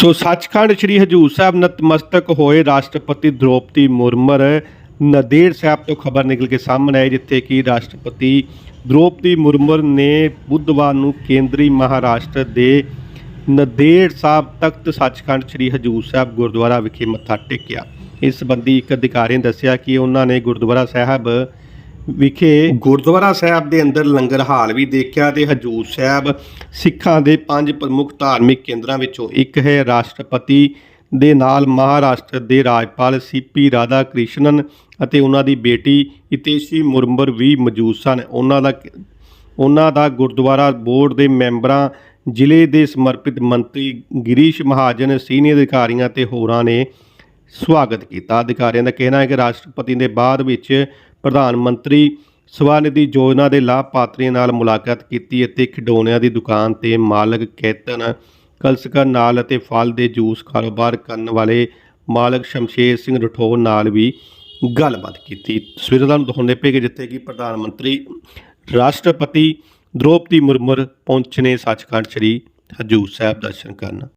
ਸੋ ਸੱਚਖੰਡ ਸ੍ਰੀ ਹਜੂਰ ਸਾਹਿਬ ਨਤਮਸਤਕ ਹੋਏ ਰਾਸ਼ਟਰਪਤੀ ਦ੍ਰੋਪਦੀ ਮੁਰਮਰ। ਨਦੇੜ ਸਾਹਿਬ ਤੋਂ ਖਬਰ ਨਿਕਲ ਕੇ ਸਾਹਮਣੇ ਆਈ, ਜਿੱਥੇ ਕਿ ਰਾਸ਼ਟਰਪਤੀ ਦ੍ਰੋਪਦੀ ਮੁਰਮਰ ਨੇ ਬੁੱਧਵਾਰ ਨੂੰ ਕੇਂਦਰੀ ਮਹਾਰਾਸ਼ਟਰ ਦੇ ਨਦੇੜ ਸਾਹਿਬ ਤਖਤ ਸੱਚਖੰਡ ਸ੍ਰੀ ਹਜੂਰ ਸਾਹਿਬ ਗੁਰਦੁਆਰਾ ਵਿਖੇ ਮੱਥਾ ਟੇਕਿਆ। ਇਸ ਸੰਬੰਧੀ ਇੱਕ ਅਧਿਕਾਰੀ ਨੇ ਦੱਸਿਆ ਕਿ ਉਹਨਾਂ ਨੇ ਗੁਰਦੁਆਰਾ ਸਾਹਿਬ ਵਿਖੇ ਗੁਰਦੁਆਰਾ ਸਾਹਿਬ ਦੇ ਅੰਦਰ ਲੰਗਰ ਹਾਲ ਵੀ ਦੇਖਿਆ ਤੇ ਹਜੂਰ ਸਾਹਿਬ ਸਿੱਖਾਂ ਦੇ ਪੰਜ ਪ੍ਰਮੁੱਖ ਧਾਰਮਿਕ ਕੇਂਦਰਾਂ ਵਿੱਚੋਂ ਇੱਕ ਹੈ। ਰਾਸ਼ਟਰਪਤੀ ਦੇ ਨਾਲ ਮਹਾਰਾਸ਼ਟਰ ਦੇ ਰਾਜਪਾਲ ਸੀਪੀ ਰਾਧਾ ਕ੍ਰਿਸ਼ਨਨ ਅਤੇ ਉਹਨਾਂ ਦੀ ਬੇਟੀ ਇਤੇਸ਼ੀ ਮੁਰਮਰ ਵੀ ਮੌਜੂਦ ਸਨ। ਉਹਨਾਂ ਦਾ ਉਹਨਾਂ ਦਾ ਗੁਰਦੁਆਰਾ ਬੋਰਡ ਦੇ ਮੈਂਬਰਾਂ, ਜ਼ਿਲ੍ਹੇ ਦੇ ਸਮਰਪਿਤ ਮੰਤਰੀ ਗਿਰੀਸ਼ ਮਹਾਜਨ, ਸੀਨੀਅਰ ਅਧਿਕਾਰੀਆਂ ਤੇ ਹੋਰਾਂ ਨੇ ਸਵਾਗਤ ਕੀਤਾ। ਅਧਿਕਾਰੀਆਂ ਦਾ ਕਹਿਣਾ ਹੈ ਕਿ ਰਾਸ਼ਟਰਪਤੀ ਦੇ ਬਾਅਦ ਵਿੱਚ ਪ੍ਰਧਾਨ ਮੰਤਰੀ ਸਵਾਨਿਧੀ ਯੋਜਨਾ ਦੇ ਲਾਭਪਾਤਰੀਆਂ ਨਾਲ ਮੁਲਾਕਾਤ ਕੀਤੀ ਅਤੇ ਖਿਡੌਣਿਆਂ ਦੀ ਦੁਕਾਨ ਤੇ ਮਾਲਕ ਕੇਤਨ ਕਲਸਕਰ ਨਾਲ ਅਤੇ ਫਲ ਦੇ ਜੂਸ ਕਾਰੋਬਾਰ ਕਰਨ ਵਾਲੇ ਮਾਲਕ ਸ਼ਮਸ਼ੇਰ ਸਿੰਘ ਰਠੌਰ ਨਾਲ ਵੀ ਗੱਲਬਾਤ ਕੀਤੀ। ਤਸਵੀਰਾਂ ਤੁਹਾਨੂੰ ਦਿਖਾਉਂਦੇ ਪਏ ਕਿ ਜਿੱਥੇ ਕਿ ਪ੍ਰਧਾਨ ਮੰਤਰੀ ਰਾਸ਼ਟਰਪਤੀ ਦ੍ਰੋਪਦੀ ਮੁਰਮਰ ਪਹੁੰਚਨੇ ਸੱਚਖੰਡ ਸ੍ਰੀ ਹਜੂਰ ਸਾਹਿਬ ਦਰਸ਼ਨ ਕਰਨ।